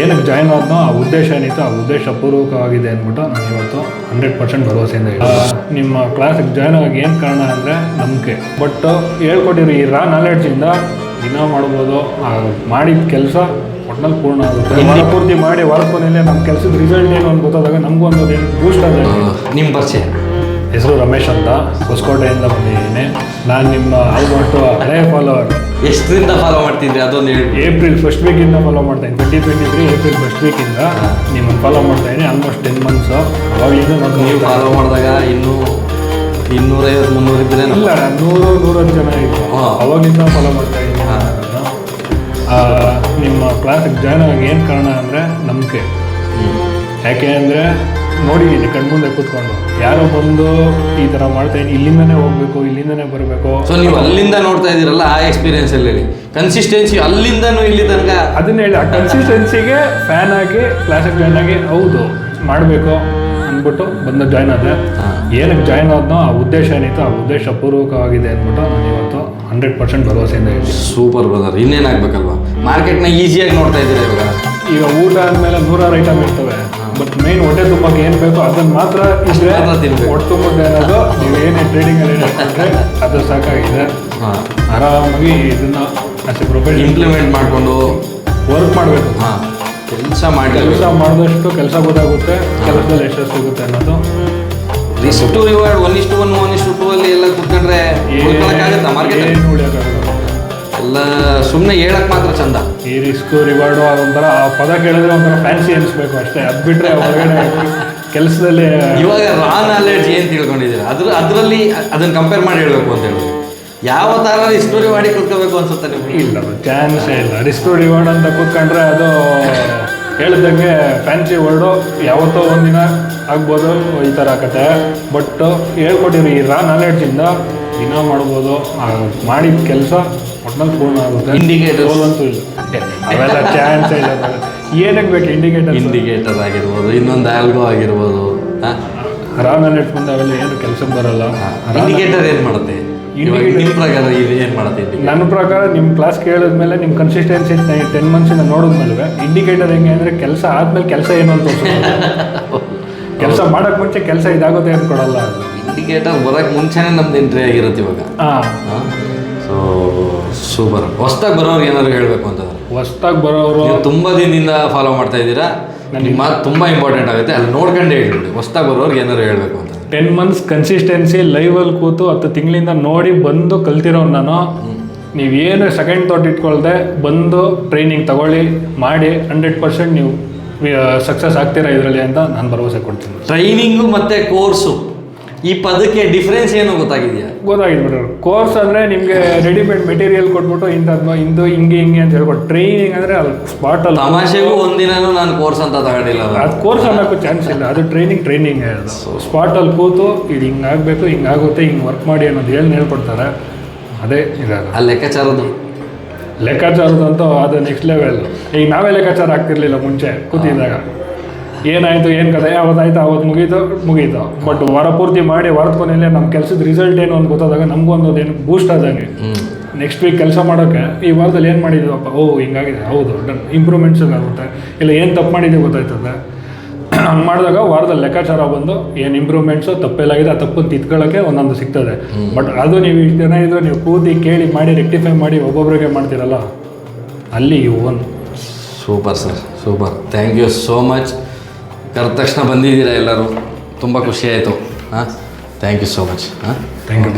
ಏನಕ್ಕೆ ಜಾಯ್ನ್ ಆದ್ನೋ ಆ ಉದ್ದೇಶ ಏನಿತ್ತು ಆ ಉದ್ದೇಶ ಪೂರ್ವಕವಾಗಿದೆ ಅಂದ್ಬಿಟ್ಟು ನಾನು ಇವತ್ತು ಹಂಡ್ರೆಡ್ ಪರ್ಸೆಂಟ್ ಭರವಸೆಯಿಂದ ನಿಮ್ಮ ಕ್ಲಾಸಿಗೆ ಜಾಯ್ನ್ ಆಗಿ ಏನು ಕಾರಣ ಅಂದರೆ ನಂಬಿಕೆ. ಬಟ್ ಹೇಳ್ಕೊಟ್ಟಿರಿ ಈ ರಾ ನಾಲೆಡ್ಜಿಂದ ದಿನ ಮಾಡ್ಬೋದು ಮಾಡಿದ ಕೆಲಸ ಒಟ್ನಲ್ಲಿ ಪೂರ್ಣ ಆಗುತ್ತೆ. ಪೂರ್ತಿ ಮಾಡಿ ವಾರ ನಮ್ಮ ಕೆಲಸದ ರಿಸಲ್ಟ್ ಏನು ಅಂತ ಗೊತ್ತಾದಾಗ ನಮಗೂ ಒಂದು ಬೂಸ್ಟ್ ಆಗಿದೆ ನಿಮ್ಮ ಪರಿಚಯ. ಹೆಸರು ರಮೇಶ್ ಅಂತ ಹೊಸಕೋಟೆಯಿಂದ ಬಂದಿದ್ದೀನಿ. ನಾನು ನಿಮ್ಮ ಆಲ್ಮೋಸ್ಟ್ ಹಳೆಯ ಫಾಲೋವರ್ ಎಷ್ಟರಿಂದ ಫಾಲೋ ಮಾಡ್ತಿದ್ರಿ? ಅದೊಂದು ಹೇಳಿ ಏಪ್ರಿಲ್ ಫಸ್ಟ್ ವೀಕಿಂದ ಫಾಲೋ ಮಾಡ್ತಾ ಇದ್ದೀನಿ. Twenty twenty three April first ವೀಕಿಂದ ನಿಮ್ಮನ್ನು ಫಾಲೋ ಮಾಡ್ತಾ ಇದ್ದೀನಿ. ಆಲ್ಮೋಸ್ಟ್ ಟೆನ್ ಮಂತ್ಸು ಅವಾಗಲಿಂದ ನೀವು ನಾನು ಫಾಲೋ ಮಾಡಿದಾಗ ಇನ್ನೂ ಇನ್ನೂರೈವತ್ತು ಮುನ್ನೂರು ಇದ್ರೆ ಇಲ್ಲ ನೂರು ನೂರತ್ತು ಜನ ಇತ್ತು ಹಾ. ಅವಾಗಿಂದ ಫಾಲೋ ಮಾಡ್ತಾ ಇದ್ದೀನಿ. ನಾನು. ಆ, ನಿಮ್ಮ ಕ್ಲಾಸಿಗೆ ಜಾಯ್ನ್ ಆಗಿ ಏನು ಕಾರಣ ಅಂದರೆ ನಂಬಿಕೆ. ಯಾಕೆ ಅಂದರೆ ನೋಡಿದ್ದೀನಿ ಕಣ್ಮುಂದೆ ಕುತ್ಕೊಂಡು. ಯಾರೋ ಬಂದು ಈ ಥರ ಮಾಡ್ತಾ ಇದ್ದೀನಿ ಇಲ್ಲಿಂದನೇ ಹೋಗ್ಬೇಕು ಇಲ್ಲಿಂದನೇ ಬರಬೇಕು. ಸೊ ನೀವು ಅಲ್ಲಿಂದ ನೋಡ್ತಾ ಇದ್ದೀರಲ್ಲ ಆ ಎಕ್ಸ್ಪೀರಿಯನ್ಸ್ ಅಲ್ಲಿ ಹೇಳಿ. ಕನ್ಸಿಸ್ಟೆನ್ಸಿ ಅಲ್ಲಿಂದನೂ ಇಲ್ಲಿ ತನಕ. ಅದನ್ನ ಹೇಳಿ ಆ ಕನ್ಸಿಸ್ಟೆನ್ಸಿಗೆ ಫ್ಯಾನ್ ಆಗಿ ಕ್ಲಾಸ್ ಜಾಯ್ನ್ ಆಗಿ ಹೌದು ಮಾಡಬೇಕು ಅಂದ್ಬಿಟ್ಟು ಬಂದು ಜಾಯ್ನ್ ಆದೆ. ಏನಕ್ಕೆ ಜಾಯ್ನ್ ಆದ್ನೋ ಆ ಉದ್ದೇಶ ಏನಿತ್ತು ಆ ಉದ್ದೇಶ ಪೂರ್ವಕವಾಗಿದೆ ಅಂದ್ಬಿಟ್ಟು ನಾನು ಇವತ್ತು ಹಂಡ್ರೆಡ್ ಪರ್ಸೆಂಟ್ ಭರವಸೆಯಿಂದ ಹೇಳಿ ಸೂಪರ್ ಬ್ರದರ್ ಇನ್ನೇನಾಗ್ಬೇಕಲ್ವಾ? ಮಾರ್ಕೆಟ್ನ ಈಸಿಯಾಗಿ ನೋಡ್ತಾ ಇದ್ದೀರಾ ಇವಾಗ? ಈಗ ಊಟ ಆದಮೇಲೆ ನೂರಾರು ಐಟಮ್ ಇರ್ತವೆ ಮೇನ್ ಹೊಟ್ಟೆ ತುಂಬಕ್ಕೆ ಏನು ಬೇಕೋ ಅದನ್ನ ಮಾತ್ರ ಇದ್ರೆ. ಹೊಟ್ಟೆ ತುಂಬಕ್ಕೆ ಅನ್ನೋದು ನೀವು ಏನೇ ಟ್ರೇಡಿಂಗಲ್ಲಿ ಅಲ್ಲಿ ಹಾಕೊಂಡ್ರೆ ಅದು ಸಾಕಾಗಿದೆ. ಆರಾಮಾಗಿ ಇದನ್ನ ಅಷ್ಟೇ ಪ್ರೊಫೈಲ್ ಇಂಪ್ಲಿಮೆಂಟ್ ಮಾಡಿಕೊಂಡು ವರ್ಕ್ ಮಾಡಬೇಕು. ಹಾಂ. ಕೆಲಸ ಮಾಡಿ ಕೆಲಸ ಮಾಡಿದಷ್ಟು ಕೆಲಸ ಗೊತ್ತಾಗುತ್ತೆ ಕೆಲಸದಲ್ಲಿ ಎಷ್ಟು ಸಿಗುತ್ತೆ ಅನ್ನೋದು. ರಿಸ್ಕ್ ಟು ರಿವಾರ್ಡ್ ಒನ್ ಇಷ್ಟು ಒನ್ ಒನ್ ಇಷ್ಟು ಟೂ ಅಲ್ಲಿ ಎಲ್ಲ ಕುತ್ಕೊಂಡ್ರೆ ಏನು ಉಳಿಯೋಕ್ಕಾಗಲ್ಲ ಎಲ್ಲ ಸುಮ್ಮನೆ ಹೇಳಕ್ ಮಾತ್ರ ಚಂದ. ಈ ರಿಸ್ಕು ರಿವಾರ್ಡು ಅದೊಂಥರ ಆ ಪದ ಕೇಳಿದ್ರೆ ಒಂಥರ ಫ್ಯಾನ್ಸಿ ಅನಿಸ್ಬೇಕು ಅಷ್ಟೇ. ಅದು ಬಿಟ್ಟರೆ ಹೊರಗಡೆ ಕೆಲಸದಲ್ಲಿ ಇವಾಗ ರಾ ನಾಲೆಡ್ಜ್ ಏನು ತಿಳ್ಕೊಂಡಿದ್ದೀರಾ? ಅದ್ರ ಅದರಲ್ಲಿ ಅದನ್ನ ಕಂಪೇರ್ ಮಾಡಿ ಹೇಳ್ಬೇಕು ಅಂತ ಹೇಳಿದ್ರೆ ಯಾವ ಥರ ರಿಸ್ಕ್ ಮಾಡಿ ಕುತ್ಕೋಬೇಕು ಅನ್ಸುತ್ತೆ ನಿಮ್ಗೆ? ಇಲ್ಲ ಚಾನ್ಸೇ ಇಲ್ಲ. ರಿಸ್ಕು ರಿವಾರ್ಡ್ ಅಂತ ಕೂತ್ಕೊಂಡ್ರೆ ಅದು ಹೇಳಿದಂಗೆ ಫ್ಯಾನ್ಸಿ ವರ್ಡು ಯಾವತ್ತೋ ಒಂದಿನ ಆಗ್ಬೋದು ಈ ಥರ ಆಗತ್ತೆ. ಬಟ್ ಹೇಳ್ಕೊಟ್ಟಿರೋ ಈ ರಾ ನಾಲೆಡ್ಜಿಂದ ದಿನ ಮಾಡ್ಬೋದು ಮಾಡಿದ ಕೆಲಸ ಒಟ್ನಲ್ಲಿ ಫೋನ್ ಆಗುತ್ತೆ Indicators. ಸೋಲಂತೂ ಇಲ್ಲ. ಅವೆಲ್ಲ ಚಾನ್ಸ್ ಇಲ್ಲ ಏನಕ್ಕೆ ಬೇಕು ಇಂಡಿಕೇಟರ್ ಇಂಡಿಕೇಟರ್ ಆಗಿರ್ಬೋದು ಇನ್ನೊಂದು ಆಲ್ಗೋ ಆಗಿರ್ಬೋದು ರಾಂಗ್ ಅಲರ್ಟ್ ಬಂದು ಅವೆಲ್ಲ ಏನು ಕೆಲಸ ಬರಲ್ಲ. ಇಂಡಿಕೇಟರ್ ಏನು ಮಾಡುತ್ತೆ? ನಿಮ್ಮ ಪ್ರಕಾರ ಇದು ಏನು ಮಾಡುತ್ತೆ ನನ್ನ ಪ್ರಕಾರ ನಿಮ್ಮ ಕ್ಲಾಸ್ ಕೇಳಿದ್ಮೇಲೆ ನಿಮ್ಮ ಕನ್ಸಿಸ್ಟೆನ್ಸಿ ಟೆನ್ ಮಂತ್ಸಿಂದ ನೋಡಿದ್ಮೇಲೆ ಇಂಡಿಕೇಟರ್ ಹೆಂಗೆ ಅಂದರೆ ಕೆಲಸ ಆದ್ಮೇಲೆ ಕೆಲಸ ಏನು ಅಂತ ಕೆಲಸ ಮಾಡೋಕ್ಕೆ ಮುಂಚೆ ಕೆಲಸ ಇದಾಗುತ್ತೆ ಅಂತ ಕೊಡಲ್ಲ ಇಂಡಿಕೇಟರ್ ಬರೋಕ್ಕೆ ಮುಂಚೆನೇ ನಮ್ದು ಎಂಟ್ರಿ ಆಗಿರುತ್ತೆ ಇವಾಗ. ಹಾಂ. ಸೂಪರ್. ಹೊಸ್ದಾಗಿ ಬರೋರ್ಗೆ ಏನಾದ್ರು ಹೇಳಬೇಕು ಅಂತಂದ್ರೆ ಹೊಸ್ದಾಗಿ ಬರೋರು ನೀವು ತುಂಬ ದಿನದಿಂದ ಫಾಲೋ ಮಾಡ್ತಾ ಇದ್ದೀರಾ? ನಿಮ್ಮ ಮಾತು ತುಂಬ ಇಂಪಾರ್ಟೆಂಟ್ ಆಗುತ್ತೆ. ಅಲ್ಲಿ ನೋಡ್ಕೊಂಡೇ ಹೇಳ್ಬಿಡಿ ಹೊಸ್ದಾಗಿ ಬರೋರ್ಗೆ ಏನಾದ್ರು ಹೇಳಬೇಕು ಅಂತ ಟೆನ್ ಮಂತ್ಸ್ ಕನ್ಸಿಸ್ಟೆನ್ಸಿ ಲೈವಲ್ಲಿ ಕೂತು ಹತ್ತು ತಿಂಗಳಿಂದ ನೋಡಿ ಬಂದು ಕಲ್ತಿರೋ ನಾನು. ನೀವೇನು ಸೆಕೆಂಡ್ ಥಾಟ್ ಇಟ್ಕೊಳ್ದೆ ಬಂದು ಟ್ರೈನಿಂಗ್ ತಗೊಳ್ಳಿ ಮಾಡಿ ಹಂಡ್ರೆಡ್ ಪರ್ಸೆಂಟ್ ನೀವು ಸಕ್ಸಸ್ ಆಗ್ತೀರಾ ಇದರಲ್ಲಿ ಅಂತ ನಾನು ಭರವಸೆ ಕೊಡ್ತೀನಿ. ಟ್ರೈನಿಂಗು ಮತ್ತು ಕೋರ್ಸು ಈ ಪದಕ್ಕೆ ಡಿಫ್ರೆನ್ಸ್ ಏನು ಗೊತ್ತಾಗಿದೆಯಾ? ಗೊತ್ತಾಗಿದೆ ಬಿಡೋರು ಕೋರ್ಸ್ ಅಂದರೆ ನಿಮಗೆ ರೆಡಿಮೇಡ್ ಮೆಟೀರಿಯಲ್ ಕೊಟ್ಬಿಟ್ಟು ಇಂಥದ್ದು ಇಂದು ಹಿಂಗೆ ಹಿಂಗೆ ಅಂತ ಹೇಳ್ಕೊಟ್ಟು ಟ್ರೈನಿಂಗ್ ಅಂದರೆ ಅಲ್ಲಿ. ಸ್ಪಾಟಲ್ಲಿ ತಮಾಷೆಗೂ ಒಂದಿನೂ ನಾನು ಕೋರ್ಸ್ ಅಂತ ತಗೊಂಡಿಲ್ಲ. ಅದು ಕೋರ್ಸ್ ಅನ್ನೋಕ್ಕೂ ಚಾನ್ಸ್ ಇಲ್ಲ. ಅದು ಟ್ರೈನಿಂಗ್ ಟ್ರೈನಿಂಗ್ ಅದು. ಸ್ಪಾಟಲ್ಲಿ ಕೂತು ಇದು ಹಿಂಗೆ ಆಗಬೇಕು ಹಿಂಗೆ ಆಗುತ್ತೆ ಹಿಂಗೆ ವರ್ಕ್ ಮಾಡಿ ಅನ್ನೋದು ಹೇಳಿ ಹೇಳ್ಕೊಡ್ತಾರೆ. ಅದೇ ಇದಾಗ ಆ ಲೆಕ್ಕಾಚಾರದ್ದು? ಲೆಕ್ಕಾಚಾರದಂತೂ ಅದು ನೆಕ್ಸ್ಟ್ ಲೆವೆಲ್ ಈಗ ನಾವೇ ಲೆಕ್ಕಾಚಾರ ಆಗ್ತಿರ್ಲಿಲ್ಲ ಮುಂಚೆ ಕೂತಿದ್ದಾಗ. ಏನಾಯಿತು ಏನು ಕತೆ ಯಾವತ್ತಾಯ್ತು ಅವತ್ತು ಮುಗೀತು ಮುಗೀತು. ಬಟ್ ವಾರ ಪೂರ್ತಿ ಮಾಡಿ ವಾರದ ಕೊನೆಯಲ್ಲಿ ನಮ್ಮ ಕೆಲಸದ ರಿಸಲ್ಟ್ ಏನು ಅಂತ ಗೊತ್ತಾದಾಗ ನಮಗೂ ಒಂದು ಏನು ಬೂಸ್ಟ್ ಆದಂಗೆ. ನೆಕ್ಸ್ಟ್ ವೀಕ್ ಕೆಲಸ ಮಾಡೋಕ್ಕೆ ಈ ವಾರದಲ್ಲಿ ಏನು ಮಾಡಿದ್ದೀವಪ್ಪ ಓ ಹಿಂಗಾಗಿದೆ. ಹೌದು ಡನ್ ಇಂಪ್ರೂವ್ಮೆಂಟ್ಸ್ ಆಗುತ್ತೆ. ಇಲ್ಲ ಏನು ತಪ್ಪು ಮಾಡಿದ್ದೀವಿ ಗೊತ್ತಾಯ್ತದೆ. ಹಂಗೆ ಮಾಡಿದಾಗ ವಾರದ ಲೆಕ್ಕಾಚಾರ ಬಂದು ಏನು ಇಂಪ್ರೂವ್ಮೆಂಟ್ಸು ತಪ್ಪೆಲ್ಲಾಗಿದೆ ಆ ತಪ್ಪನ್ನು ತಿದ್ಕೊಳ್ಳೋಕ್ಕೆ ಒಂದೊಂದು ಸಿಗ್ತದೆ. ಬಟ್ ಅದು ನೀವು ಇಷ್ಟು ಜನ ಇದ್ದರೆ ನೀವು ಕೂತಿ ಕೇಳಿ ಮಾಡಿ ರೆಕ್ಟಿಫೈ ಮಾಡಿ ಒಬ್ಬೊಬ್ಬರಿಗೆ ಮಾಡ್ತೀರಲ್ಲ. ಅಲ್ಲಿ ಒಂದು one super sir super thank you so much ಕರೆದ ತಕ್ಷಣ ಬಂದಿದ್ದೀರಾ ಎಲ್ಲರೂ? ತುಂಬ ಖುಷಿ ಆಯಿತು. ಹಾಂ? ಥ್ಯಾಂಕ್ ಯು ಸೋ ಮಚ್ ಹಾಂ? Thank you